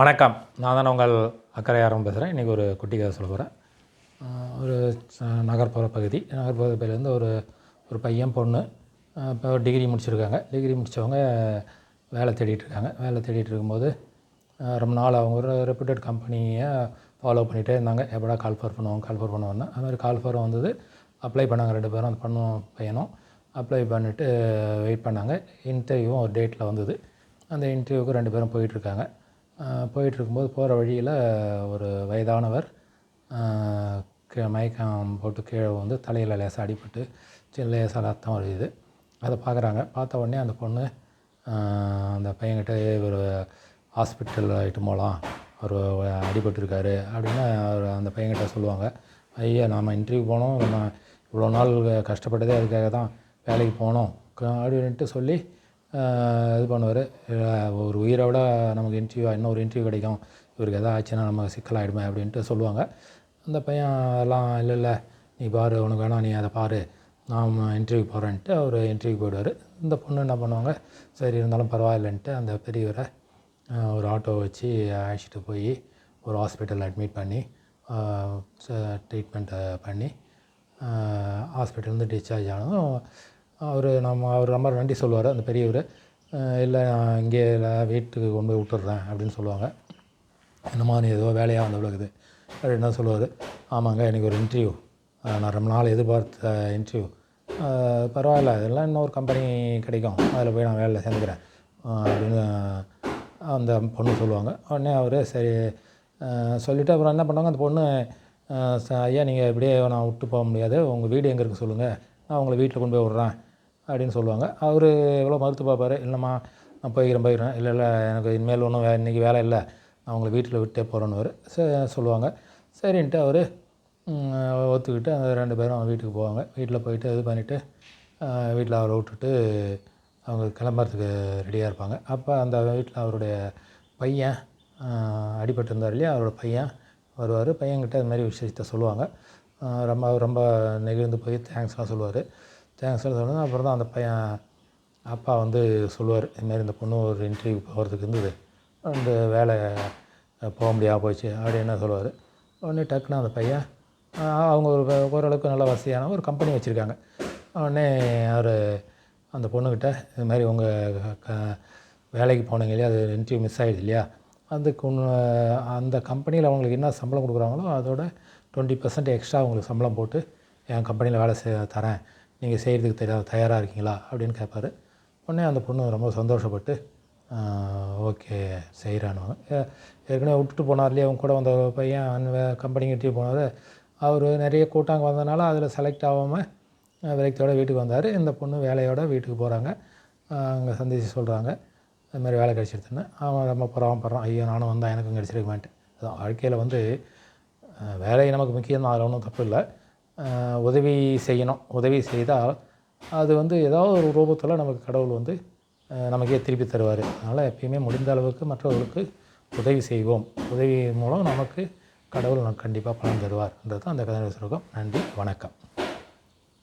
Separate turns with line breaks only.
வணக்கம். நான் தான் உங்கள் அக்கறையாரம் பேசுகிறேன் இன்றைக்கி ஒரு குட்டி கதை சொல்ல போகிறேன் ஒரு நகர்ப்புற பகுதி. நகர்ப்புற பகுதியிலேருந்து ஒரு ஒரு பையன் பொண்ணு இப்போ டிகிரி முடிச்சிருக்காங்க. டிகிரி முடித்தவங்க வேலை தேடிட்டு இருக்காங்க. வேலை தேடிட்டு இருக்கும்போது ரொம்ப நாள் அவங்க ஒரு ரெப்யூட்டட் கம்பெனியை ஃபாலோ பண்ணிகிட்டே இருந்தாங்க. எப்படா கால் ஃபர் பண்ணுவோம் கால் ஃபர் பண்ணுவோம்னா அது மாதிரி கால் ஃபர் வந்தது. அப்ளை பண்ணாங்க ரெண்டு பேரும். அந்த பண்ணுவோம் பையனும் அப்ளை பண்ணிவிட்டு வெயிட் பண்ணாங்க. இன்டர்வியூவும் ஒரு டேட்டில் வந்தது. அந்த இன்டர்வியூவுக்கு ரெண்டு பேரும் போயிட்டுருக்காங்க போயிட்டுருக்கும்போது போகிற வழியில் ஒரு வயதானவர் கீழே மயக்கம் போட்டு கீழே வந்து தலையில் லேசாக அடிபட்டு சின்ன லேசாக ரத்தம் வருது. அதை பார்க்குறாங்க. பார்த்த உடனே அந்த பொண்ணு அந்த பையன்கிட்ட ஒரு ஹாஸ்பிட்டல் ஆகிட்டு போகலாம். அவர் அடிபட்டிருக்காரு. அப்படின்னு அவர் அந்த பையன்கிட்ட சொல்லுவாங்க. ஐயா நாம் இன்டர்வியூ போனோம் நம்ம இவ்வளோ நாள் கஷ்டப்பட்டதே அதுக்காக தான் வேலைக்கு போனோம் அப்படின்ட்டு சொல்லி இது பண்ணுவார். ஒரு உயிரை விட நமக்கு இன்டர்வியூ இன்னொரு இன்டர்வியூ கிடைக்கும். இவருக்கு எதாவது ஆச்சுன்னா நம்ம சிக்கலாகிடுமே அப்படின்ட்டு சொல்லுவாங்க. அந்த பையன் அதெல்லாம் இல்லை இல்லை நீ பாரு உனக்கு வேணாம் நீ அதை பாரு. நான் இன்டர்வியூ போகிறேன்ட்டு அவர் இன்டர்வியூ போயிடுவார். இந்த பொண்ணு என்ன பண்ணுவாங்க சரி இருந்தாலும் பரவாயில்லைன்ட்டு அந்த பெரியவரை ஒரு ஆட்டோ வச்சு அழைச்சிட்டு போய் ஒரு ஹாஸ்பிட்டலில் அட்மிட் பண்ணி ட்ரீட்மெண்ட்டை பண்ணி ஹாஸ்பிட்டல்லேருந்து டிஸ்சார்ஜ் ஆனதும் அவர் நம்ம அவர் ரொம்ப நன்றி சொல்லுவார் அந்த பெரியவர். இல்லை நான் இங்கே இல்லை வீட்டுக்கு கொண்டு போய் விட்டுறேன் அப்படின்னு சொல்லுவாங்க. என்னம்மா நீ ஏதோ வேலையாக வந்து விழுகுது அப்படின்னு சொல்லுவார்? ஆமாங்க எனக்கு ஒரு இன்டர்வியூ நான் ரொம்ப நாள் எதிர்பார்த்த இன்டர்வியூ பரவாயில்ல இதெல்லாம் இன்னொரு கம்பெனி கிடைக்கும். அதில் போய் நான் வேலையில் சேர்ந்துக்கிறேன். அப்படின்னு அந்த பொண்ணு சொல்லுவாங்க. உடனே அவர் சரி சொல்லிவிட்டு அப்புறம் என்ன பண்ணுவாங்க? அந்த பொண்ணு ஐயா நீங்கள் இப்படியே நான் விட்டு போக முடியாது. உங்கள் வீடு எங்கே இருக்குது சொல்லுங்கள் நான் உங்களை வீட்டில் கொண்டு போய் விட்றேன். அப்படின்னு சொல்லுவாங்க. அவர் எவ்வளோ மறுத்து பார்ப்பாரு இல்லைம்மா நான் போய்க்கிறேன் போய்க்கிறேன். இல்லை இல்லை எனக்கு இனிமேல் ஒன்றும் வே இன்றைக்கி வேலை இல்லை. நான் உங்களை வீட்டில் விட்டே போகிறேன்னு சரி சொல்லுவாங்க. சரின்ட்டு அவர் ஒத்துக்கிட்டு அந்த ரெண்டு பேரும் அவங்க வீட்டுக்கு போவாங்க. வீட்டில் போயிட்டு இது பண்ணிவிட்டு வீட்டில் அவரை விட்டுட்டு அவங்க கிளம்புறதுக்கு ரெடியாக இருப்பாங்க. அப்போ அந்த வீட்டில் அவருடைய பையன் ஆஹ் அடிபட்டு இருந்தார் இல்லையா? அவரோட பையன் வருவார். பையன்கிட்ட இது மாதிரி விஷயத்த சொல்லுவாங்க. ரொம்ப ரொம்ப நெகிழ்ந்து போய் தேங்க்ஸ்லாம் சொல்லுவார். தேங்க்ஸ்லாம் சொன்னது அப்புறம் தான் அந்த பையன் அப்பா வந்து சொல்லுவார் இதுமாரி இந்த பொண்ணு ஒரு இன்டர்வியூ போகிறதுக்கு இருந்தது. அந்த வேலை போக முடியாமல் போச்சு அப்படின்னு சொல்லுவார். உடனே டக்குன்னு அந்த பையன் அவங்க ஒரு ஓரளவுக்கு நல்ல வசதியான ஒரு கம்பெனி வச்சுருக்காங்க. உடனே அவர் அந்த பொண்ணுக்கிட்ட இது மாதிரி உங்கள் க வேலைக்கு போனீங்க இல்லையா அது இன்டர்வியூ மிஸ் ஆகிடுது இல்லையா அதுக்கு உன்ன- அந்த கம்பெனியில் அவங்களுக்கு என்ன சம்பளம் கொடுக்குறாங்களோ அதோட டுவெண்ட்டி பர்சன்ட் எக்ஸ்ட்ரா உங்களுக்கு சம்பளம் போட்டு என் கம்பெனியில் வேலை செய்ய தரேன். நீங்கள் செய்கிறதுக்கு தயார் தயாராக இருக்கீங்களா அப்படின்னு கேட்பார். உடனே அந்த பொண்ணு ரொம்ப சந்தோஷப்பட்டு ஓகே செய்கிறானு. ஏற்கனவே விட்டுட்டு போனார் இல்லையா? அவங்க கூட வந்த பையன் அந்த கம்பெனிக்கு போனார். அவர் நிறைய கூட்டாங்க வந்ததுனால அதில் செலக்ட் ஆகாமல் விரக்தியோட வீட்டுக்கு வந்தார். இந்த பொண்ணு வேலையோட வீட்டுக்கு போகிறாங்க அங்கே சந்திச்சு சொல்கிறாங்க இது மாதிரி வேலை கிடச்சிருதுன்னு அவன் ரொம்ப பரவாயில்ல ஐயோ நானும் வந்தால் எனக்கும் கிடச்சிருக்குமேன்ட்டு. அதான் வாழ்க்கையில் வந்து வேலை நமக்கு முக்கியம் தான் அதில் ஒன்றும் தப்பு இல்லை. உதவி செய்யணும். உதவி செய்தால் அது வந்து ஏதாவது ஒரு ரூபத்தில் நமக்கு கடவுள் வந்து நமக்கே திருப்பி தருவார். அதனால் எப்பயுமே முடிந்த அளவுக்கு மற்றவர்களுக்கு உதவி செய்வோம். உதவி மூலம் நமக்கு கடவுள் நமக்கு கண்டிப்பாக பலன் தருவார்ன்றது தான் அந்த கதை சொல்கிறோம் நன்றி. வணக்கம்.